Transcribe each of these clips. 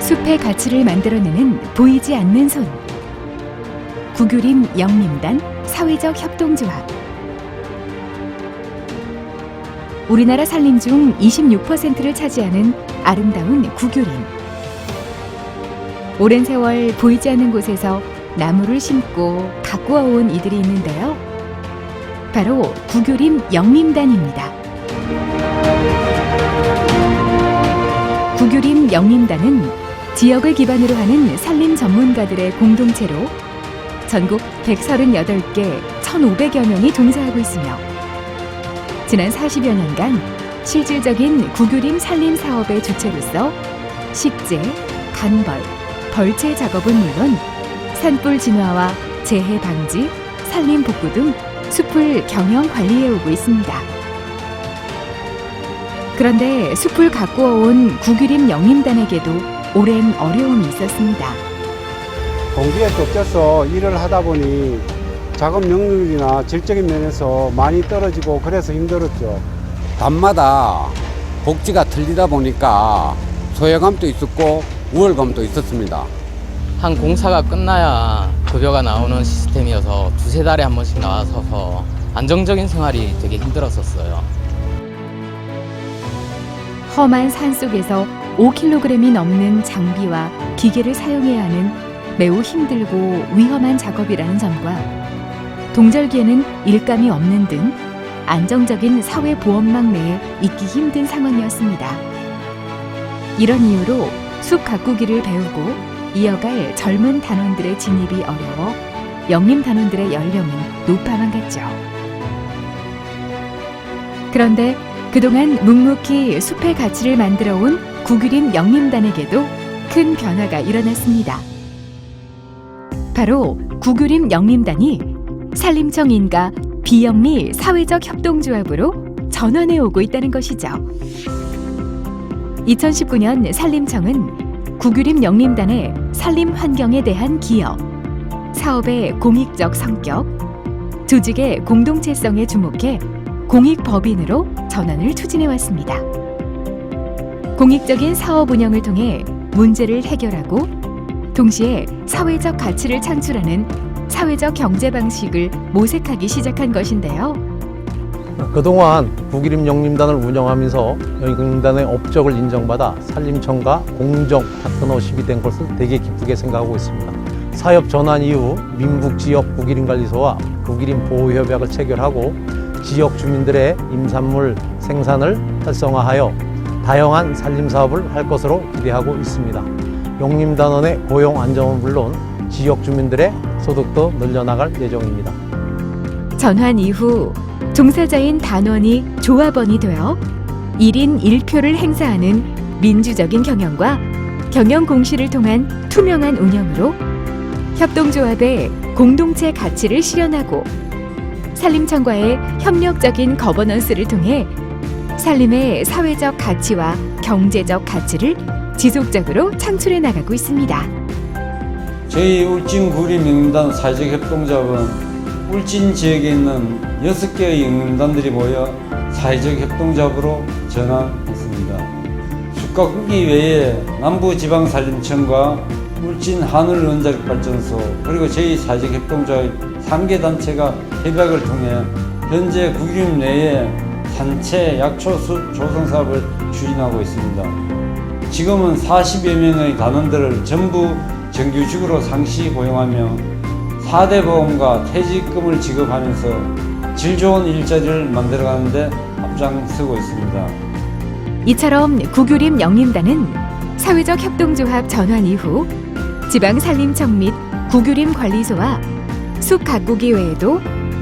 숲의 가치를 만들어내는 보이지 않는 손. 구규림 영림단 사회적 협동조합. 우리나라 산림 중 26%를 차지하는 아름다운 구규림. 오랜 세월 보이지 않는 곳에서 나무를 심고 가꾸어 온 이들이 있는데요. 바로 구규림 영림단입니다. 구규림 영림단은 지역을 기반으로 하는 산림 전문가들의 공동체로 전국 138개 1,500여 명이 동사하고 있으며 지난 40여 년간 실질적인 구규림 산림 사업의 주체로서 식재, 간벌, 벌채 작업은 물론 산불 진화와 재해 방지, 산림 복구 등 숲을 경영 관리해 오고 있습니다. 그런데 숲을 가꾸어 온 구규림 영림단에게도 오랜 어려움이 있었습니다. 공기에 쫓겨서 일을 하다 보니 작업 능률이나 질적인 면에서 많이 떨어지고 그래서 힘들었죠. 밤마다 복지가 틀리다 보니까 소외감도 있었고 우월감도 있었습니다. 한 공사가 끝나야 급여가 나오는 시스템이어서 두세 달에 한 번씩 나와서서 안정적인 생활이 되게 힘들었었어요. 험한 산 속에서 5kg이 넘는 장비와 기계를 사용해야 하는 매우 힘들고 위험한 작업이라는 점과 동절기에는 일감이 없는 등 안정적인 사회 보험망 내에 있기 힘든 상황이었습니다. 이런 이유로 숲 가꾸기를 배우고 이어갈 젊은 단원들의 진입이 어려워 영림 단원들의 연령은 높아만 갔죠. 그런데 그동안 묵묵히 숲의 가치를 만들어 온 구규림 영림단에게도 큰 변화가 일어났습니다. 바로 구규림 영림단이 산림청 인가 비영리 사회적 협동조합으로 전환해 오고 있다는 것이죠. 2019년 산림청은 구규림 영림단의 산림 환경에 대한 기여, 사업의 공익적 성격, 조직의 공동체성에 주목해 공익 법인으로 전환을 추진해 왔습니다. 공익적인 사업 운영을 통해 문제를 해결하고 동시에 사회적 가치를 창출하는 사회적 경제 방식을 모색하기 시작한 것인데요. 그동안 북이림 영림단을 운영하면서 영림단의 업적을 인정받아 산림청과 공정 파트너십이 된 것을 되게 기쁘게 생각하고 있습니다. 사업 전환 이후 민북 지역 북이림 관리소와 북이림 보호협약을 체결하고 지역 주민들의 임산물 생산을 활성화하여 다양한 산림 사업을 할 것으로 기대하고 있습니다. 영림단원의 고용 안정은 물론 지역 주민들의 소득도 늘려나갈 예정입니다. 전환 이후 종사자인 단원이 조합원이 되어 1인 1표를 행사하는 민주적인 경영과 경영 공시를 통한 투명한 운영으로 협동조합의 공동체 가치를 실현하고 산림청과의 협력적인 거버넌스를 통해 산림의 사회적 가치와 경제적 가치를 지속적으로 창출해 나가고 있습니다. 저희 울진 구림 영림단 사회적 협동조합은 울진 지역에 있는 6개의 영림단들이 모여 사회적 협동조합으로 전환했습니다. 숲가꾸기 외에 남부지방산림청과 울진 하늘원자력발전소 그리고 저희 사회적 협동조합 3개 단체가 협약을 통해 현재 구림 내에 산채 약초 숲 조성 사업을 추진하고 있습니다. 지금은 40여 명의 단원들을 전부 정규직으로 상시 고용하며 4대 보험과 퇴직금을 지급하면서 질 좋은 일자리를 만들어가는데 앞장서고 있습니다. 이처럼 구규림 영림단은 사회적 협동조합 전환 이후 지방 산림청 및 구규림 관리소와 숲 가꾸기 외에도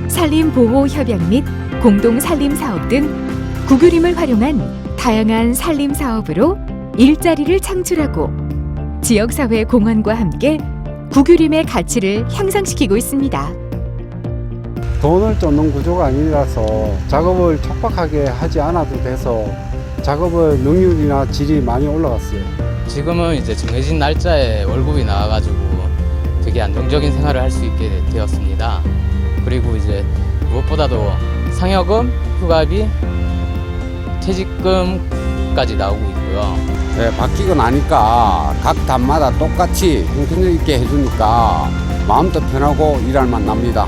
산림 보호 협약 및 공동 산림 사업 등 구규림을 활용한 다양한 산림 사업으로 일자리를 창출하고 지역사회 공헌과 함께 구규림의 가치를 향상시키고 있습니다. 돈을 쫓는 구조가 아니라서 작업을 촉박하게 하지 않아도 돼서 작업의 능률이나 질이 많이 올라갔어요. 지금은 이제 정해진 날짜에 월급이 나와가지고 되게 안정적인 생활을 할 수 있게 되었습니다. 그리고 이제 무엇보다도 상여금, 휴가비, 퇴직금까지 나오고 있고 요. 네, 바뀌고 나니까 각 단마다 똑같이 형편을 있게 해주니까 마음도 편하고 일할 맛 납니다.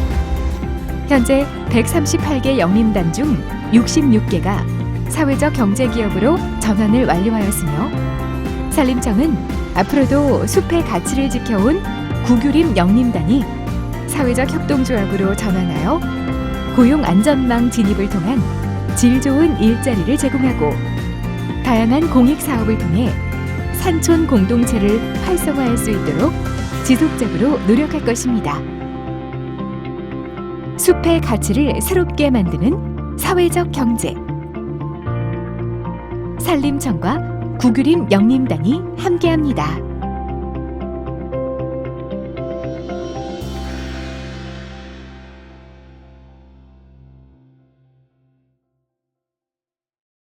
현재 138개 영림단 중 66개가 사회적 경제 기업으로 전환을 완료하였으며 산림청은 앞으로도 숲의 가치를 지켜온 구규림 영림단이 사회적 협동조합으로 전환하여 고용 안전망 진입을 통한 질 좋은 일자리를 제공하고 다양한 공익 사업을 통해 산촌 공동체를 활성화할 수 있도록 지속적으로 노력할 것입니다. 숲의 가치를 새롭게 만드는 사회적 경제. 산림청과 구규림 영림단이 함께합니다.